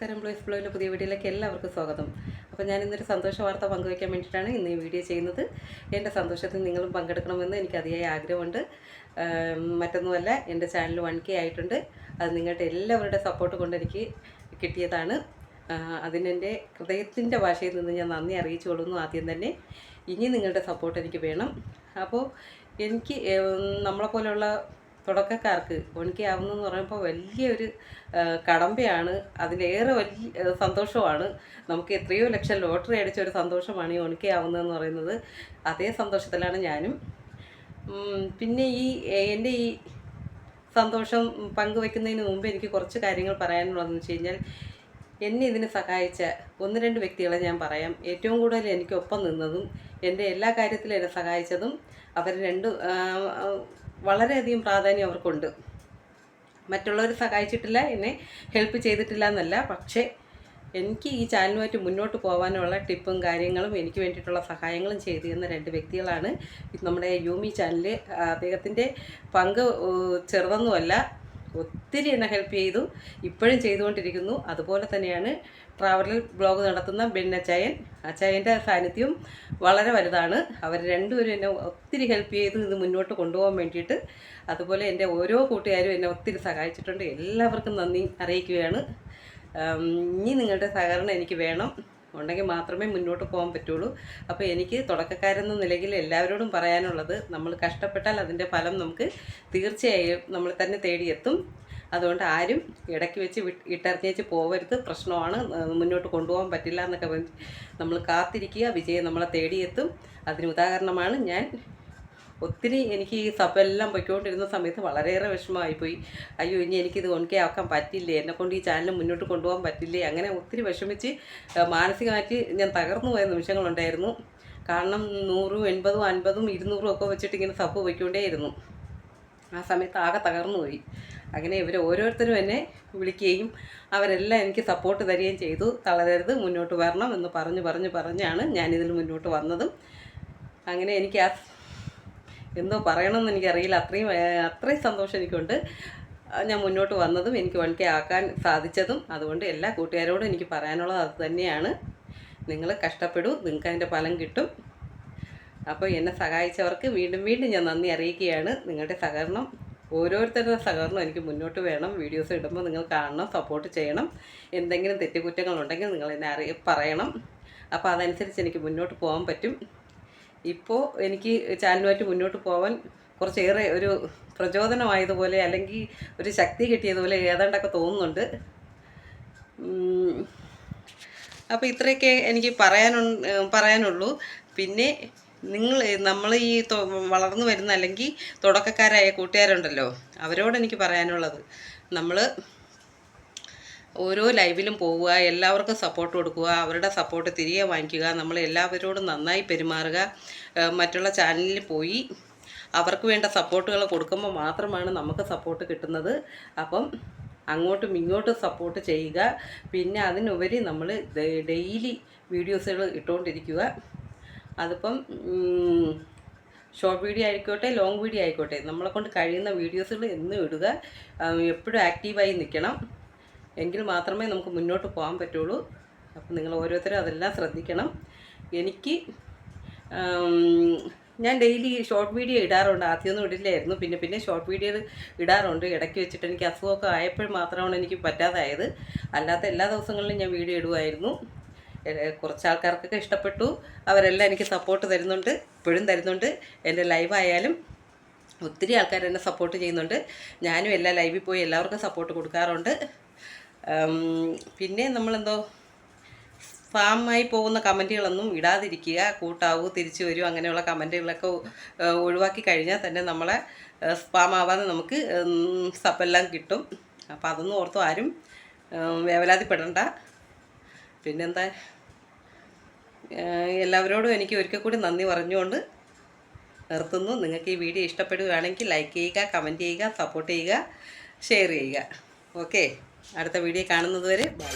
ഫ്ലോയിലെ പുതിയ വീഡിയോയിലേക്ക് എല്ലാവർക്കും സ്വാഗതം. അപ്പോൾ ഞാൻ ഇന്നൊരു സന്തോഷ വാർത്ത പങ്കുവയ്ക്കാൻ വേണ്ടിയിട്ടാണ് ഇന്ന് ഈ വീഡിയോ ചെയ്യുന്നത്. എന്റെ സന്തോഷത്തിൽ നിങ്ങളും പങ്കെടുക്കണമെന്ന് എനിക്ക് അതിയായ ആഗ്രഹമുണ്ട്. മറ്റൊന്നുമല്ല എന്റെ ചാനൽ വൺ കെ ആയിട്ടുണ്ട്. അത് നിങ്ങളുടെ എല്ലാവരുടെ സപ്പോർട്ട് കൊണ്ട് എനിക്ക് കിട്ടിയതാണ്. അതിനെന്റെ ഹൃദയത്തിന്റെ ഭാഷയിൽ നിന്ന് ഞാൻ നന്ദി അറിയിച്ചു കൊള്ളുന്നു ആദ്യം തന്നെ. ഇനി നിങ്ങളുടെ സപ്പോർട്ട് എനിക്ക് വേണം. അപ്പോൾ എനിക്ക് നമ്മളെപ്പോലുള്ള തുടക്കക്കാർക്ക് എന്ന് പറയുമ്പോൾ വലിയൊരു കടമ്പയാണ്. അതിലേറെ വലിയ സന്തോഷമാണ്. നമുക്ക് എത്രയോ ലക്ഷം ലോട്ടറി അടിച്ച ഒരു സന്തോഷമാണ് ഈ ഒണിക്കെ ആവുന്നതെന്ന് പറയുന്നത്. അതേ സന്തോഷത്തിലാണ് ഞാനും. പിന്നെ ഈ എന്റെ ഈ സന്തോഷം പങ്കുവെക്കുന്നതിന് മുമ്പ് എനിക്ക് കുറച്ച് കാര്യങ്ങൾ പറയാനുള്ളതെന്ന് വെച്ച് കഴിഞ്ഞാൽ എന്നെ ഇതിന് സഹായിച്ച ഒന്ന് രണ്ട് വ്യക്തികളെ ഞാൻ പറയാം. ഏറ്റവും കൂടുതൽ എനിക്ക് ഒപ്പം നിന്നതും എന്റെ എല്ലാ കാര്യത്തിലും എന്നെ സഹായിച്ചതും അവർ രണ്ട് വളരെയധികം പ്രാധാന്യം അവർക്കുണ്ട്. മറ്റുള്ളവർ സഹായിച്ചിട്ടില്ല എന്നെ ഹെൽപ്പ് ചെയ്തിട്ടില്ല എന്നല്ല. പക്ഷേ എനിക്ക് ഈ ചാനലുമായിട്ട് മുന്നോട്ട് പോകാനുള്ള ടിപ്പും കാര്യങ്ങളും എനിക്ക് വേണ്ടിയിട്ടുള്ള സഹായങ്ങളും ചെയ്തു തന്ന രണ്ട് വ്യക്തികളാണ്. നമ്മുടെ യൂമി ചാനൽ അദ്ദേഹത്തിന്റെ പങ്ക് ചെറുതൊന്നുമല്ല. ഒത്തിരി എന്നെ ഹെൽപ്പ് ചെയ്തു. ഇപ്പോഴും ചെയ്തുകൊണ്ടിരിക്കുന്നു. അതുപോലെ തന്നെയാണ് ട്രാവലിൽ ബ്ലോഗ് നടത്തുന്ന ബെന്നച്ചായൻ അച്ചായൻ. അച്ചായന്റെ സാന്നിധ്യം വളരെ വലുതാണ്. അവർ രണ്ടുപേരും എന്നെ ഒത്തിരി ഹെൽപ്പ് ചെയ്തു ഇത് മുന്നോട്ട് കൊണ്ടുപോകാൻ വേണ്ടിയിട്ട്. അതുപോലെ എന്റെ ഓരോ കൂട്ടുകാരും എന്നെ ഒത്തിരി സഹായിച്ചിട്ടുണ്ട്. എല്ലാവർക്കും നന്ദി അറിയിക്കുകയാണ്. ഇനി നിങ്ങളുടെ സഹകരണം എനിക്ക് വേണം. ഉണ്ടെങ്കിൽ മാത്രമേ മുന്നോട്ട് പോകാൻ പറ്റുള്ളൂ. അപ്പോൾ എനിക്ക് തുടക്കക്കാരെന്ന നിലയിൽ എല്ലാവരോടും പറയാനുള്ളത് നമ്മൾ കഷ്ടപ്പെട്ടാൽ അതിന്റെ ഫലം നമുക്ക് തീർച്ചയായും നമ്മൾ തന്നെ തേടിയെത്തും. അതുകൊണ്ട് ആരും ഇടയ്ക്ക് വെച്ച് വിട്ട് പോവരുത്. പ്രശ്നമാണ്. മുന്നോട്ട് കൊണ്ടുപോകാൻ പറ്റില്ല എന്നൊക്കെ നമ്മൾ കാത്തിരിക്കുക. വിജയം നമ്മളെ തേടിയെത്തും. അതിന് ഉദാഹരണമാണ് ഞാൻ ഒത്തിരി എനിക്ക് ഈ സഭയെല്ലാം പൊയ്ക്കൊണ്ടിരുന്ന സമയത്ത് വളരെയേറെ വിഷമമായിപ്പോയി. അയ്യോ ഇനി എനിക്കിത് ഒൻകേ ആക്കാൻ പറ്റില്ലേ? എന്നെ കൊണ്ട് ഈ ചാനൽ മുന്നോട്ട് കൊണ്ടുപോകാൻ പറ്റില്ലേ? അങ്ങനെ ഒത്തിരി വിഷമിച്ച് മാനസികമായിട്ട് ഞാൻ തകർന്നു പോയ നിമിഷങ്ങളുണ്ടായിരുന്നു. കാരണം നൂറും എൺപതും അൻപതും ഇരുന്നൂറും ഒക്കെ വെച്ചിട്ട് ഇങ്ങനെ സഭ പൊയ്ക്കൊണ്ടേയിരുന്നു. ആ സമയത്ത് ആകെ തകർന്നു പോയി. അങ്ങനെ ഇവർ ഓരോരുത്തരും എന്നെ വിളിക്കുകയും അവരെല്ലാം എനിക്ക് സപ്പോർട്ട് തരികയും ചെയ്തു. തളരരുത് മുന്നോട്ട് വരണം എന്ന് പറഞ്ഞു പറഞ്ഞ് പറഞ്ഞാണ് ഞാനിതിൽ മുന്നോട്ട് വന്നതും. അങ്ങനെ എനിക്ക് ആ എന്തോ പറയണമെന്ന് എനിക്കറിയില്ല. അത്രയും അത്രയും സന്തോഷം എനിക്കുണ്ട്. ഞാൻ മുന്നോട്ട് വന്നതും എനിക്ക് വൺ കെ ആക്കാൻ സാധിച്ചതും അതുകൊണ്ട് എല്ലാ കൂട്ടുകാരോടും എനിക്ക് പറയാനുള്ളത് അത് തന്നെയാണ്. നിങ്ങൾ കഷ്ടപ്പെടൂ നിങ്ങൾക്ക് അതിന്റെ ഫലം കിട്ടും. അപ്പോൾ എന്നെ സഹായിച്ചവർക്ക് വീണ്ടും വീണ്ടും ഞാൻ നന്ദി അറിയിക്കുകയാണ്. നിങ്ങളുടെ സഹകരണം ഓരോരുത്തരുടെ സഹകരണം എനിക്ക് മുന്നോട്ട് വേണം. വീഡിയോസ് ഇടുമ്പോൾ നിങ്ങൾ കാണണം സപ്പോർട്ട് ചെയ്യണം. എന്തെങ്കിലും തെറ്റുകുറ്റങ്ങളുണ്ടെങ്കിൽ നിങ്ങൾ എന്നെ അറിയ പറയണം. അപ്പോൾ അതനുസരിച്ച് എനിക്ക് മുന്നോട്ട് പോകാൻ പറ്റും. ഇപ്പോൾ എനിക്ക് ചാനലുമായിട്ട് മുന്നോട്ട് പോകാൻ കുറച്ചേറെ ഒരു പ്രചോദനമായതുപോലെ അല്ലെങ്കിൽ ഒരു ശക്തി കിട്ടിയതുപോലെ ഏതാണ്ടൊക്കെ തോന്നുന്നുണ്ട്. അപ്പോൾ ഇത്രയൊക്കെ എനിക്ക് പറയാനു പറയാനുള്ളൂ. പിന്നെ നിങ്ങൾ നമ്മൾ ഈ വളർന്നു വരുന്ന അല്ലെങ്കിൽ തുടക്കക്കാരായ കൂട്ടുകാരുണ്ടല്ലോ അവരോട് എനിക്ക് പറയാനുള്ളത്. നമ്മൾ ഓരോ ലൈവിലും പോവുക എല്ലാവർക്കും സപ്പോർട്ട് കൊടുക്കുക അവരുടെ സപ്പോർട്ട് തിരികെ വാങ്ങിക്കുക നമ്മൾ എല്ലാവരോടും നന്നായി പെരുമാറുക മറ്റുള്ള ചാനലിൽ പോയി അവർക്ക് വേണ്ട സപ്പോർട്ടുകൾ കൊടുക്കുമ്പോൾ മാത്രമാണ് നമുക്ക് സപ്പോർട്ട് കിട്ടുന്നത്. അപ്പം അങ്ങോട്ടും ഇങ്ങോട്ടും സപ്പോർട്ട് ചെയ്യുക. പിന്നെ അതിനുപരി നമ്മൾ ഡെയിലി വീഡിയോസുകൾ ഇട്ടുകൊണ്ടിരിക്കുക അതിപ്പം ഷോർട്ട് വീഡിയോ ആയിക്കോട്ടെ ലോങ് വീഡിയോ ആയിക്കോട്ടെ നമ്മളെ കൊണ്ട് കഴിയുന്ന വീഡിയോസുകൾ എന്നും ഇടുക. എപ്പോഴും ആക്റ്റീവായി നിൽക്കണം എങ്കിൽ മാത്രമേ നമുക്ക് മുന്നോട്ട് പോകാൻ പറ്റുള്ളൂ. അപ്പം നിങ്ങൾ ഓരോരുത്തരും അതെല്ലാം ശ്രദ്ധിക്കണം. എനിക്ക് ഞാൻ ഡെയിലി ഷോർട്ട് വീഡിയോ ഇടാറുണ്ട്. ആദ്യമൊന്നും ഇടില്ലായിരുന്നു. പിന്നെ പിന്നെ ഷോർട്ട് വീഡിയോ ഇടാറുണ്ട്. ഇടയ്ക്ക് വെച്ചിട്ട് എനിക്ക് അസുഖമൊക്കെ ആയപ്പോൾ മാത്രമാണ് എനിക്ക് പറ്റാതായത്. അല്ലാത്ത എല്ലാ ദിവസങ്ങളിലും ഞാൻ വീഡിയോ ഇടുമായിരുന്നു കുറച്ച് ആൾക്കാർക്കൊക്കെ ഇഷ്ടപ്പെട്ടു. അവരെല്ലാം എനിക്ക് സപ്പോർട്ട് തരുന്നുണ്ട്. ഇപ്പോഴും തരുന്നുണ്ട്. എന്റെ ലൈവായാലും ഒത്തിരി ആൾക്കാർ എന്നെ സപ്പോർട്ട് ചെയ്യുന്നുണ്ട്. ഞാനും എല്ലാ ലൈവിൽ പോയി എല്ലാവർക്കും സപ്പോർട്ട് കൊടുക്കാറുണ്ട്. പിന്നെ നമ്മളെന്തോ ഫാമായി പോകുന്ന കമന്റുകളൊന്നും ഇടാതിരിക്കുക കൂട്ടാവൂ തിരിച്ചു വരൂ അങ്ങനെയുള്ള കമന്റുകളൊക്കെ ഒഴിവാക്കി കഴിഞ്ഞാൽ തന്നെ നമ്മളെ സ്പാം നമുക്ക് സപ്പെല്ലാം കിട്ടും. അപ്പോൾ അതൊന്നും ഓർത്തും ആരും വേവലാതിപ്പെടണ്ട. പിന്നെന്താ എല്ലാവരോടും എനിക്ക് ഒരിക്കൽ കൂടി നന്ദി പറഞ്ഞുകൊണ്ട് നിർത്തുന്നു. നിങ്ങൾക്ക് ഈ വീഡിയോ ഇഷ്ടപ്പെടുകയാണെങ്കിൽ ലൈക്ക് ചെയ്യുക കമന്റ് ചെയ്യുക സപ്പോർട്ട് ചെയ്യുക ഷെയർ ചെയ്യുക. ഓക്കെ അടുത്ത വീഡിയോ കാണുന്നത് വരെ ബൈ.